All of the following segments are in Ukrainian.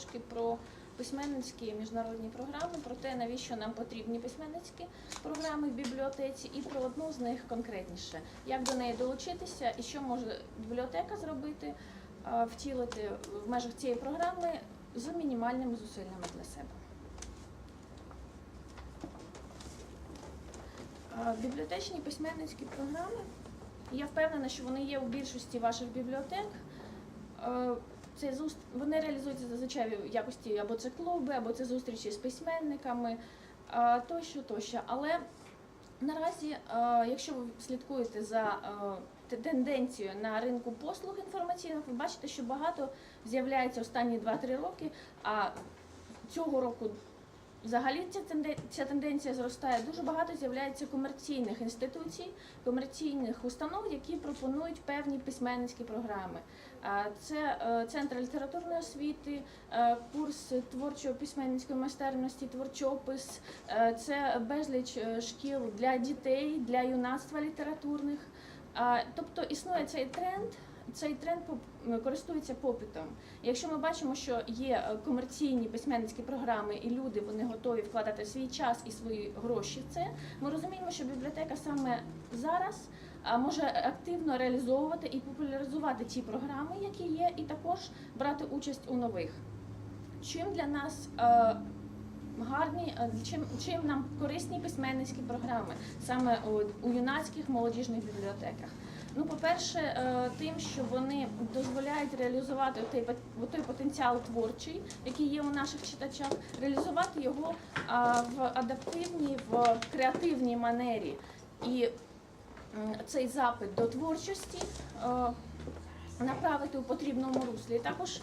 трошки про письменницькі міжнародні програми, про те, навіщо нам потрібні письменницькі програми в бібліотеці, і про одну з них конкретніше, як до неї долучитися і що може бібліотека зробити, втілити в межах цієї програми з мінімальними зусиллями для себе. Бібліотечні письменницькі програми. Я впевнена, що вони є у більшості ваших бібліотек. Це. Вони реалізуються зазвичай в якості або це клуби, або це зустрічі з письменниками, тощо, тощо. Але наразі, е, якщо ви слідкуєте за е, тенденцією на ринку послуг інформаційних, ви бачите, що багато з'являється останні 2-3 роки, а цього року Взагалі ця тенден- тенденція зростає. Дуже багато з'являється комерційних інституцій, комерційних установ, які пропонують певні письменницькі програми. Це е, центр літературної освіти, е, курс творчої письменницької майстерності, творчопис, е, це безліч шкіл для дітей, для юнацтва літературних. Тобто існує цей тренд. Цей тренд користується попитом. Якщо ми бачимо, що є е, комерційні письменницькі програми, і люди вони готові вкладати свій час і свої гроші в це, ми розуміємо, що бібліотека саме зараз може активно реалізовувати і популяризувати ті програми, які є, і також брати участь у нових. Чим для нас е, гарні, е, чим, чим нам корисні письменницькі програми саме у, у юнацьких молодіжних бібліотеках? Ну, по-перше, е, тим, що вони дозволяють реалізувати той, той потенціал творчий, який є у наших читачах, реалізувати його в адаптивній, в креативній манері. І цей запит до творчості е, направити у потрібному руслі. Також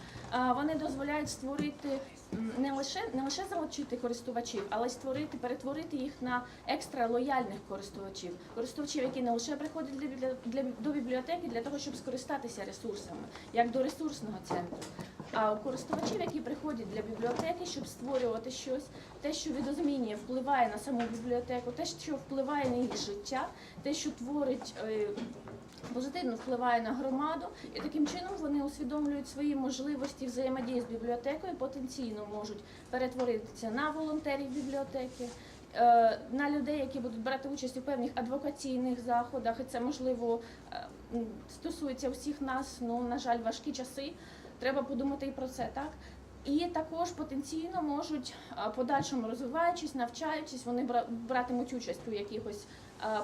вони дозволяють створити не лише не лише залучити користувачів, але й створити, перетворити їх на екстра лояльних користувачів, користувачів, які не лише приходять для, для, для до бібліотеки для того, щоб скористатися ресурсами, як до ресурсного центру. А у користувачів, які приходять для бібліотеки, щоб створювати щось, те, що відозмінює, впливає на саму бібліотеку, те, що впливає на їх життя, те, що творить. е, позитивно впливає на громаду, і таким чином вони усвідомлюють свої можливості взаємодії з бібліотекою, потенційно можуть перетворитися на волонтерів бібліотеки, е, на людей, які будуть брати участь у певних адвокаційних заходах, і це можливо е, стосується всіх нас. Ну на жаль, важкі часи. Треба подумати і про це, так. І також потенційно можуть, а, подальшому розвиваючись, навчаючись, вони бра- братимуть участь у якихось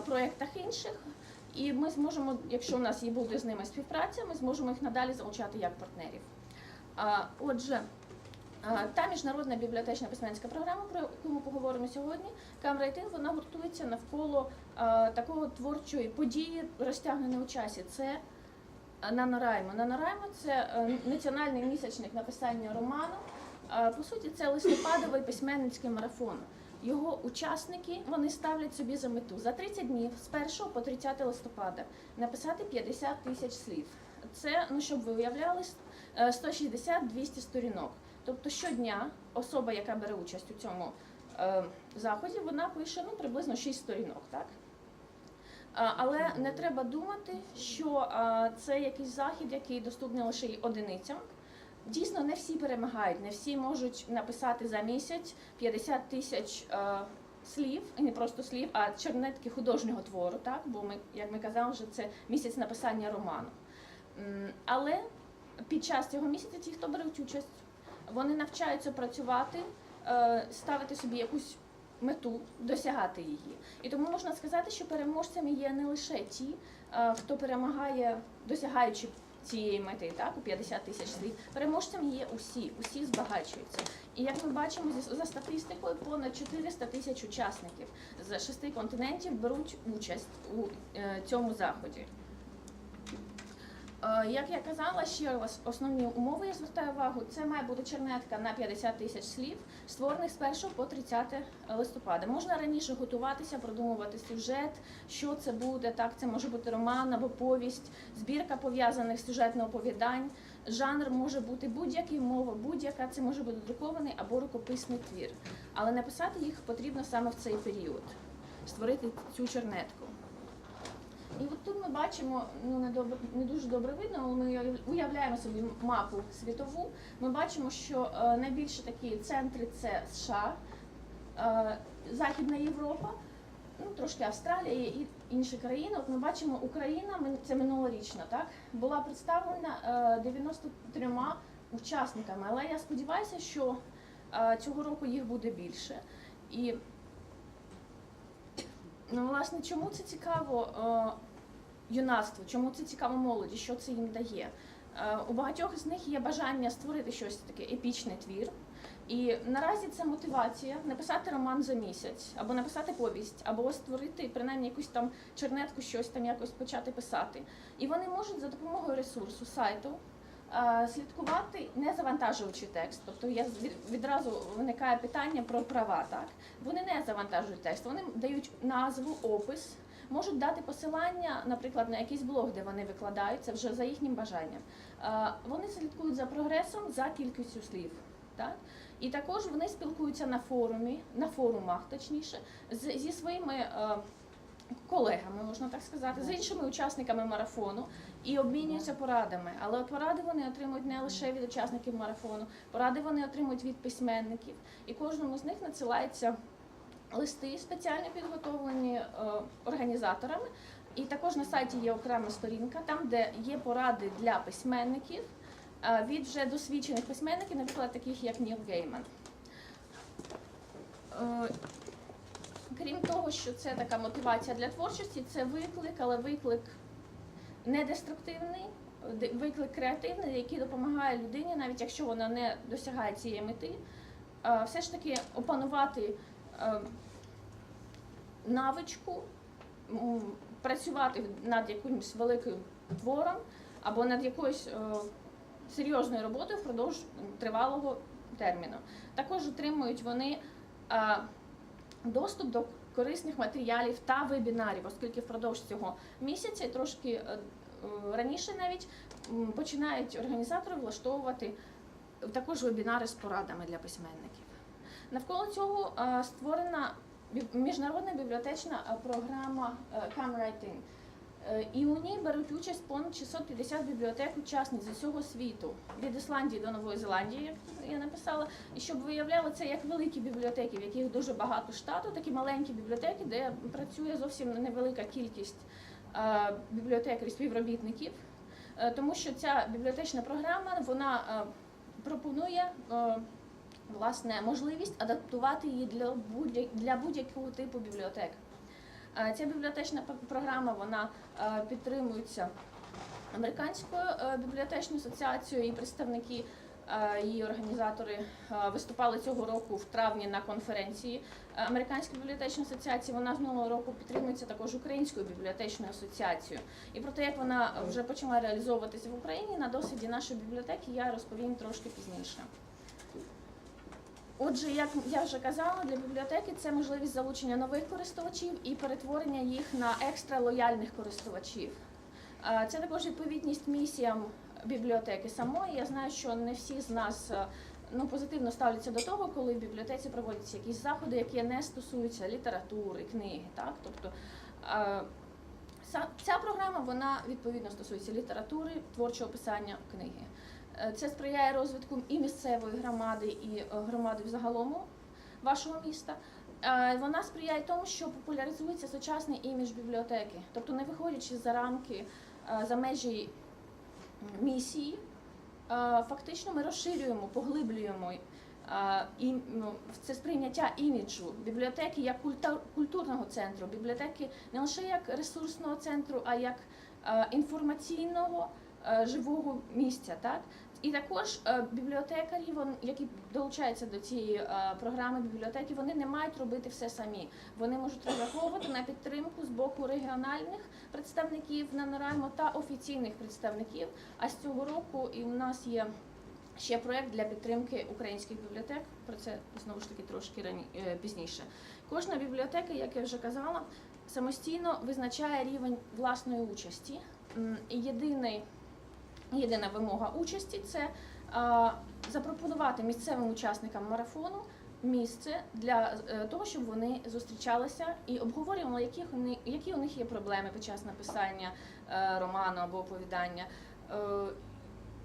проєктах інших. І ми зможемо, якщо у нас і буде з ними співпраця, ми зможемо їх надалі залучати як партнерів. Отже, та міжнародна бібліотечна письменська програма, про яку ми поговоримо сьогодні, Камрейтин, вона гуртується навколо такого творчої події, розтягненої у часі. Це Нанораймо. Нанораймо це е, національний місячник написання роману. Е, По суті, це листопадовий письменницький марафон. Його учасники вони ставлять собі за мету за 30 днів з 1 по 30 листопада написати 50 тисяч слів. Це, ну щоб ви уявляли, е, 160-200 сторінок. Тобто щодня особа, яка бере участь у цьому е, заході, вона пише ну, приблизно 6 сторінок. Так? Але не треба думати, що це якийсь захід, який доступний лише одиницям. Дійсно, не всі перемагають, не всі можуть написати за місяць 50 тисяч слів, і не просто слів, а чернетки художнього твору, так? бо ми, як ми казали, вже це місяць написання роману. Але під час цього місяця ті, хто беруть участь, вони навчаються працювати, е, ставити собі якусь мету, досягати її. І тому можна сказати, що переможцями є не лише ті, е, хто перемагає, досягаючи цієї мети, так, у 50 тисяч слів. Переможцями є усі, усі збагачуються. І як ми бачимо за статистикою, понад 400 тисяч учасників з шести континентів беруть участь у е, цьому заході. Е, Як я казала, ще основні умови я звертаю увагу. Це має бути чернетка на 50 тисяч слів, створених з 1 по 30 листопада. Можна раніше готуватися, продумувати сюжет, що це буде. Так, це може бути роман або повість, збірка пов'язаних сюжетних оповідань. Жанр може бути будь-який, мова будь-яка. Це може бути друкований або рукописний твір. Але написати їх потрібно саме в цей період, створити цю чернетку. І от тут ми бачимо, ну не добре, не дуже добре видно, але ми уявляємо собі мапу світову. Ми бачимо, що е, найбільше такі центри це США, е, Західна Європа, ну трошки Австралія і інші країни. От ми бачимо, Україна це минулорічна, так була представлена е, 93 учасниками. Але я сподіваюся, що е, цього року їх буде більше. І ну, власне, чому це цікаво е, юнацтву, чому це цікаво молоді, що це їм дає? Е, у багатьох з них є бажання створити щось таке епічний твір. І наразі це мотивація написати роман за місяць, або написати повість, або створити принаймні якусь там чернетку, щось там якось почати писати. І вони можуть за допомогою ресурсу сайту слідкувати, не завантажуючи текст. Тобто я відразу виникає питання про права. Так вони не завантажують текст, вони дають назву, опис. Можуть дати посилання, наприклад, на якийсь блог, де вони викладають це вже за їхнім бажанням. Е, Вони слідкують за прогресом, за кількістю слів. Так? І також вони спілкуються на форумі, на форумах, точніше, зі своїми е, колегами, можна так сказати, з іншими учасниками марафону і обмінюються порадами. Але поради вони отримують не лише від учасників марафону, поради вони отримують від письменників. І кожному з них надсилається листи спеціально підготовлені е, організаторами. І також на сайті є окрема сторінка, там де є поради для письменників е, від вже досвідчених письменників, наприклад, таких як Ніл Гейман. Крім того, що це така мотивація для творчості, це виклик, але виклик не деструктивний, виклик креативний, який допомагає людині, навіть якщо вона не досягає цієї мети, е, все ж таки опанувати е, навичку, працювати над якимось великим твором або над якоюсь е, серйозною роботою впродовж тривалого терміну. Також отримують вони доступ до корисних матеріалів та вебінарів, оскільки впродовж цього місяця і трошки е, е, раніше навіть починають організатори влаштовувати також вебінари з порадами для письменників. Навколо цього е, створена міжнародна бібліотечна програма е, Е, І у ній беруть участь понад 650 бібліотек учасниць з усього світу, від Ісландії до Нової Зеландії, я написала. І щоб виявляли це як великі бібліотеки, в яких дуже багато штату, такі маленькі бібліотеки, де працює зовсім невелика кількість е, бібліотекарів, співробітників. Е, Тому що ця бібліотечна програма вона пропонує власне можливість адаптувати її для будь-якого типу бібліотек. Е, Ця бібліотечна програма вона е, підтримується американською е, бібліотечною асоціацією і представники її організатори виступали цього року в травні на конференції Американської бібліотечної асоціації. Вона з минулого року підтримується також Українською бібліотечною асоціацією. І про те, як вона вже почала реалізовуватися в Україні на досвіді нашої бібліотеки, я розповім трошки пізніше. Отже, як я вже казала, для бібліотеки це можливість залучення нових користувачів і перетворення їх на екстра лояльних користувачів. Це також відповідність місіям бібліотеки самої. Я знаю, що не всі з нас е, ну, позитивно ставляться до того, коли в бібліотеці проводяться якісь заходи, які не стосуються літератури, книги. Так? Тобто, ця програма вона відповідно стосується літератури, творчого писання книги. Е, Це сприяє розвитку і місцевої громади, і е, громади взагалом вашого міста. Е, Вона сприяє тому, що популяризується сучасний імідж бібліотеки, тобто не виходячи за рамки, за межі місії, фактично ми розширюємо, поглиблюємо ну, це сприйняття іміджу бібліотеки як культурного центру, бібліотеки не лише як ресурсного центру, а як інформаційного живого місця. Так? І також е, бібліотекарі, які долучаються до цієї е, програми бібліотеки, вони не мають робити все самі. Вони можуть розраховувати на підтримку з боку регіональних представників НаНоРаймо та офіційних представників. А з цього року і у нас є ще проект для підтримки українських бібліотек. Про це знову ж таки трошки рані, е, пізніше. Кожна бібліотека, як я вже казала, самостійно визначає рівень власної участі. Єдиний Єдина вимога участі це е, запропонувати місцевим учасникам марафону місце для е, того, щоб вони зустрічалися і обговорювали, які, у них є проблеми під час написання е, роману або оповідання.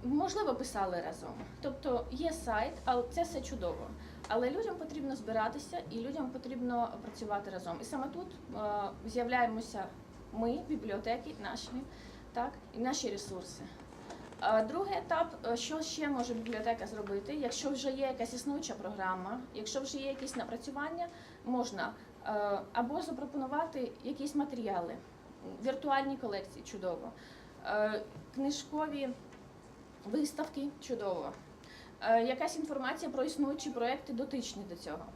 Можливо, писали разом. Тобто є сайт, але це все чудово. Але людям потрібно збиратися і людям потрібно працювати разом. І саме тут з'являємося ми, бібліотеки наші, так, і наші ресурси. Другий етап, е, що ще може бібліотека зробити, якщо вже є якась існуюча програма, якщо вже є якісь напрацювання, можна е, або запропонувати якісь матеріали, віртуальні колекції чудово, е, книжкові виставки чудово, якась інформація про існуючі проекти дотичні до цього.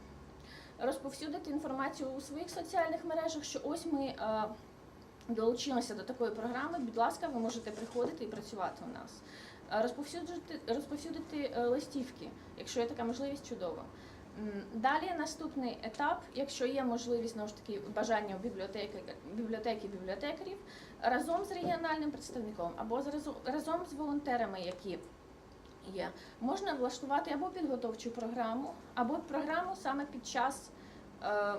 Розповсюдити інформацію у своїх соціальних мережах, що ось ми долучилися до такої програми. Будь ласка, ви можете приходити і працювати у нас. Е, Розповсюдити, розповсюдити е, листівки, якщо є така можливість, чудово. Далі наступний етап, якщо є можливість знову ж таки бажання у бібліотеки, бібліотеки бібліотекарів, разом з регіональним представником або разом з волонтерами, які є, можна влаштувати або підготовчу програму, або програму саме під час е,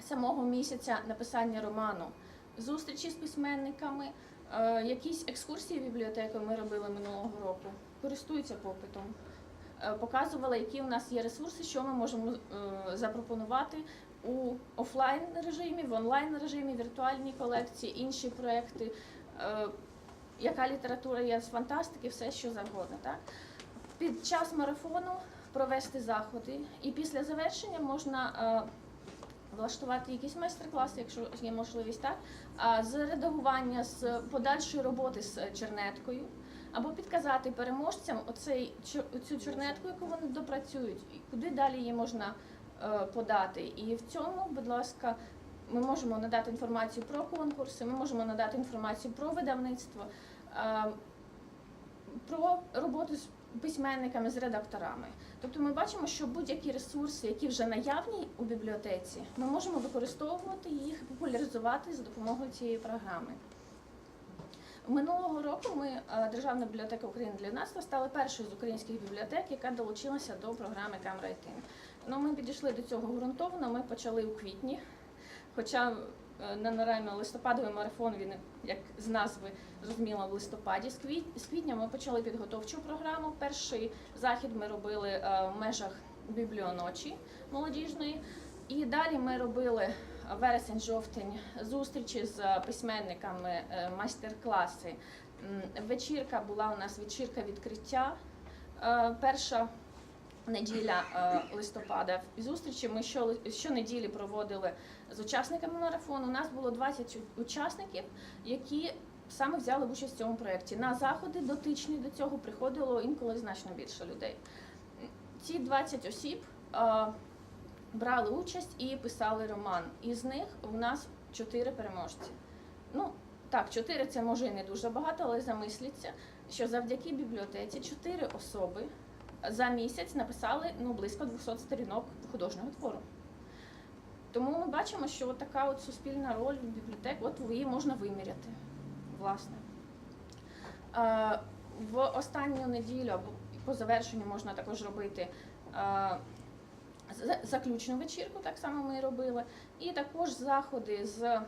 самого місяця написання роману, зустрічі з письменниками, е, якісь екскурсії в бібліотеку ми робили минулого року, користуються попитом. Е, Показували, які у нас є ресурси, що ми можемо е, запропонувати у офлайн режимі, в онлайн режимі, віртуальні колекції, інші проекти, яка література є з фантастики, все що завгодно. Так? Під час марафону провести заходи, і після завершення можна влаштувати якісь майстер-класи, якщо є можливість, так? А з редагування, з подальшої роботи з чернеткою, або підказати переможцям оцей, цю чернетку, яку вони допрацюють, і куди далі її можна е, подати. І в цьому, будь ласка, ми можемо надати інформацію про конкурси, ми можемо надати інформацію про видавництво, е, про роботу з письменниками, з редакторами. Тобто ми бачимо, що будь-які ресурси, які вже наявні у бібліотеці, ми можемо використовувати їх, і популяризувати за допомогою цієї програми. Минулого року ми, е, Державна бібліотека України для юнацтва, стали першою з українських бібліотек, яка долучилася до програми Камрайтин. Ну, ми підійшли до цього ґрунтовно. Ми почали у квітні. Хоча е, ненарайно листопадовий марафон, він як з назви зрозуміло в листопаді. З квітня ми почали підготовчу програму. Перший захід ми робили е, в межах бібліоночі молодіжної. І далі ми робили вересень-жовтень зустрічі з письменниками, е, майстер-класи. Вечірка була у нас вечірка відкриття. Перша неділя е, листопада. Зустрічі ми що, щонеділі проводили з учасниками марафону. У нас було 20 учасників, які саме взяли участь в цьому проєкті. На заходи дотичні до цього приходило інколи значно більше людей. Ці 20 осіб е, брали участь і писали роман. Із них у нас 4 переможці. Ну, так, 4 це може і не дуже багато, але замисліться, що завдяки бібліотеці 4 особи за місяць написали ну, близько 200 сторінок художнього твору. Тому ми бачимо, що от така от суспільна роль бібліотек, от її можна виміряти, власне. Е, В останню неділю або по завершенню можна також робити е, заключну вечірку, так само ми робили, і також заходи з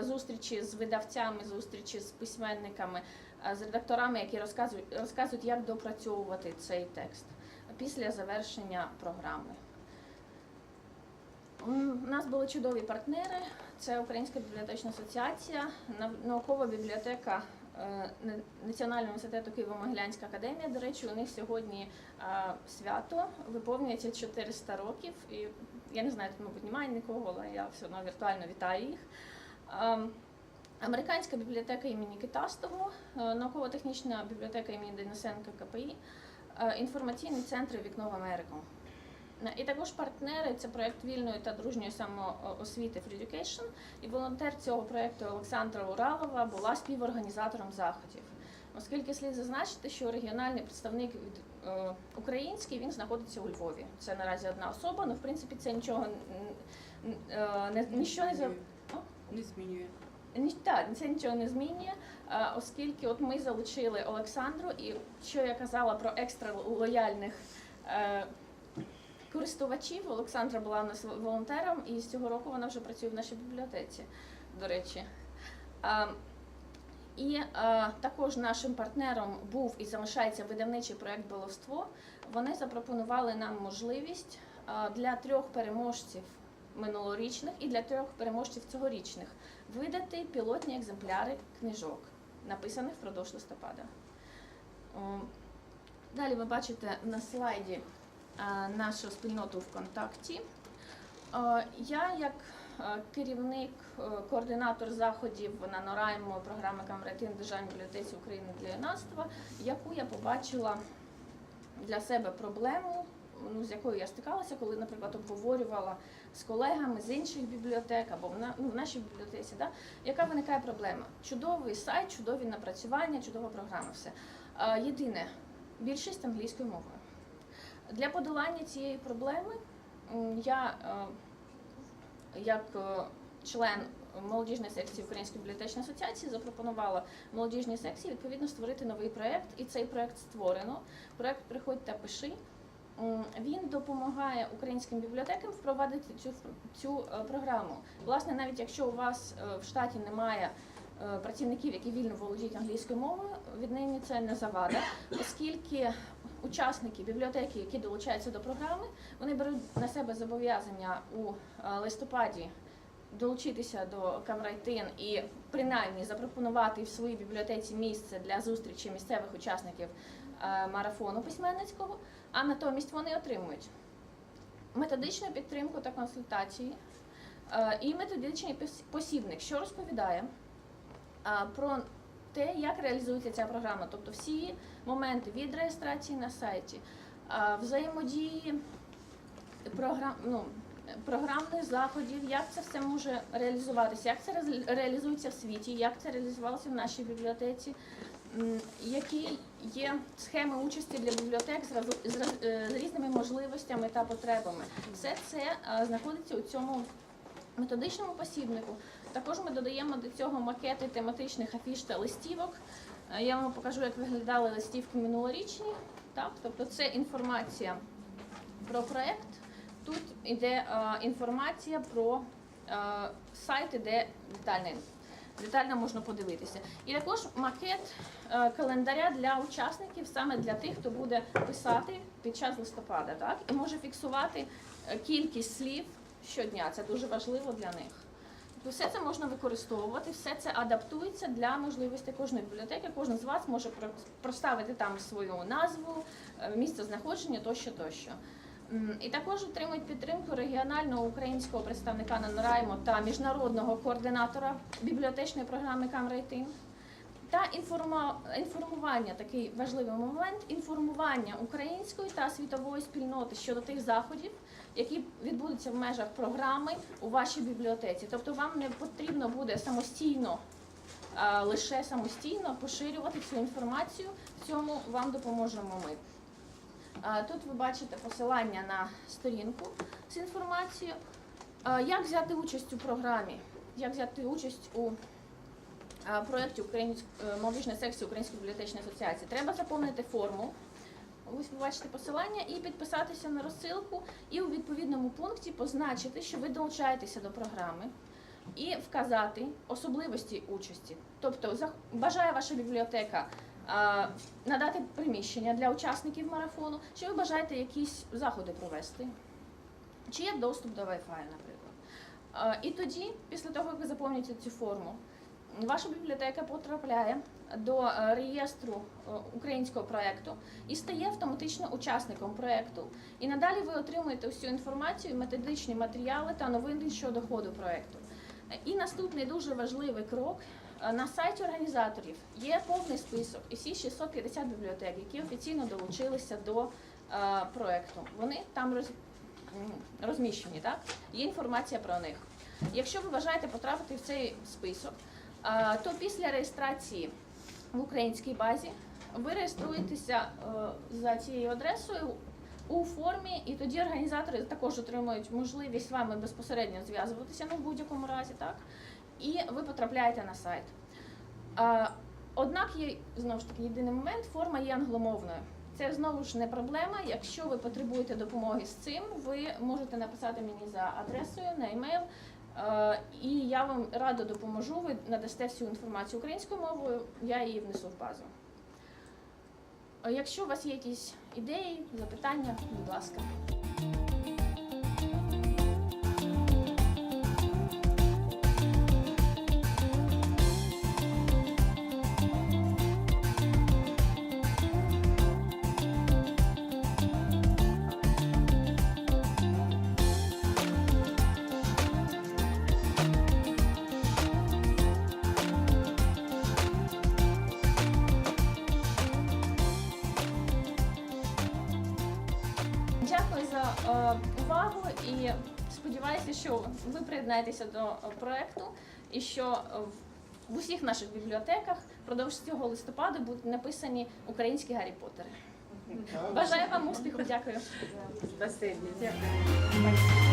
зустрічі з видавцями, зустрічі з письменниками, е, з редакторами, які розказують, розказують, як допрацьовувати цей текст після завершення програми. У нас були чудові партнери. Це Українська бібліотечна асоціація, наукова бібліотека е, Національного університету Києво-Могилянська академія. До речі, у них сьогодні е, свято виповнюється 400 років. І я не знаю, тут, мабуть, немає нікого, але я все одно віртуально вітаю їх. Ем, Американська бібліотека імені Китастого, е, науково-технічна бібліотека імені Денисенка КПІ, е, інформаційний центр Вікно в Америку. Е, І також партнери це проект вільної та дружньої самоосвіти Free Education. І волонтер цього проекту Олександра Уралова була співорганізатором заходів. Оскільки слід зазначити, що регіональний представник від український він знаходиться у Львові. Це наразі одна особа, але в принципі це нічого не ніщо не Не змінює. ні, так, це нічого не змінює, е, оскільки от ми залучили Олександру, і що я казала про екстра лояльних е, користувачів. Олександра була у нас волонтером, і з цього року вона вже працює в нашій бібліотеці, до речі. А, і а, також нашим партнером був і залишається видавничий проект Баловство. Вони запропонували нам можливість а, для трьох переможців минулорічних і для трьох переможців цьогорічних видати пілотні екземпляри книжок, написаних впродовж листопада. Далі ви бачите на слайді нашу спільноту ВКонтакті. Я, як керівник, координатор заходів на Нораймо програми Камератин Державній бібліотеці України для юнацтва, яку я побачила для себе проблему, ну, з якою я стикалася, коли, наприклад, обговорювала з колегами з інших бібліотек або в, на, ну, в нашій бібліотеці, да, яка виникає проблема? Чудовий сайт, чудові напрацювання, чудова програма. Все. Єдине, більшість англійською мовою. Для подолання цієї проблеми я, е, як е, член молодіжної секції Української бібліотечної асоціації, запропонувала молодіжній секції відповідно створити новий проєкт, і цей проєкт створено. Проєкт Приходь та пиши. Він допомагає українським бібліотекам впровадити цю цю е, програму. Власне, навіть якщо у вас е, в штаті немає е, працівників, які вільно володіють англійською мовою, віднині це не завада, оскільки учасники бібліотеки, які долучаються до програми, вони беруть на себе зобов'язання у листопаді долучитися до Камрайтин і принаймні запропонувати в своїй бібліотеці місце для зустрічі місцевих учасників марафону письменницького, а натомість вони отримують методичну підтримку та консультації е, і методичний посібник, що розповідає е, про те, як реалізується ця програма, тобто всі моменти від реєстрації на сайті, е, взаємодії програм, ну, програмних заходів, як це все може реалізуватися, як це реалізується в світі, як це реалізувалося в нашій бібліотеці, які є схеми участі для бібліотек з, е, різними можливостями та потребами. Все це е, знаходиться у цьому методичному посібнику. Також ми додаємо до цього макети тематичних афіш та листівок. Е, Я вам покажу, як виглядали листівки минулорічні. Так, тобто це інформація про проект. Тут іде е, інформація про сайти, де детальна, детально можна подивитися. І також макет е, календаря для учасників, саме для тих, хто буде писати під час листопада, так і може фіксувати е, кількість слів щодня. Це дуже важливо для них. Тобто Все це можна використовувати, все це адаптується для можливостей кожної бібліотеки. Кожен з вас може проставити там свою назву, е, місце знаходження тощо тощо. І також отримують підтримку регіонального українського представника на Нораймо та міжнародного координатора бібліотечної програми Камрейтин. Та інформування, такий важливий момент, інформування української та світової спільноти щодо тих заходів, які відбудуться в межах програми у вашій бібліотеці. Тобто вам не потрібно буде самостійно, лише самостійно поширювати цю інформацію. Цьому вам допоможемо ми. Тут ви бачите посилання на сторінку з інформацією. Як взяти участь у програмі? Як взяти участь у проєкті е, молодіжної секції Української бібліотечної асоціації? Треба заповнити форму. Ось ви бачите посилання і підписатися на розсилку, і у відповідному пункті позначити, що ви долучаєтеся до програми, і вказати особливості участі. Тобто, бажає ваша бібліотека надати приміщення для учасників марафону, чи ви бажаєте якісь заходи провести, чи є доступ до Wi-Fi, наприклад. І тоді, після того, як ви заповните цю форму, ваша бібліотека потрапляє до е, реєстру е, українського проєкту і стає автоматично учасником проєкту. І надалі ви отримуєте всю інформацію, методичні матеріали та новини щодо ходу проєкту. Е, І наступний дуже важливий крок. Е, На сайті організаторів є повний список і всі 650 бібліотек, які офіційно долучилися до е, проєкту. Вони там роз, розміщені, так? Є інформація про них. Якщо ви бажаєте потрапити в цей список, е, то після реєстрації в українській базі ви реєструєтеся за цією адресою у формі, і тоді організатори також отримують можливість з вами безпосередньо зв'язуватися ну, в будь-якому разі, так? І ви потрапляєте на сайт. Однак є знову ж таки єдиний момент, форма є англомовною. Це знову ж не проблема. Якщо ви потребуєте допомоги з цим, ви можете написати мені за адресою на емейл. І я вам радо допоможу. Ви надасте всю інформацію українською мовою, я її внесу в базу. Якщо у вас є якісь ідеї, запитання, будь ласка. І сподіваюся, що ви приєднаєтеся до е, проекту і що е, в- в усіх наших бібліотеках впродовж цього листопада будуть написані українські Гаррі Поттери. Бажаю вам успіху, дякую. Спасибі. Дякую.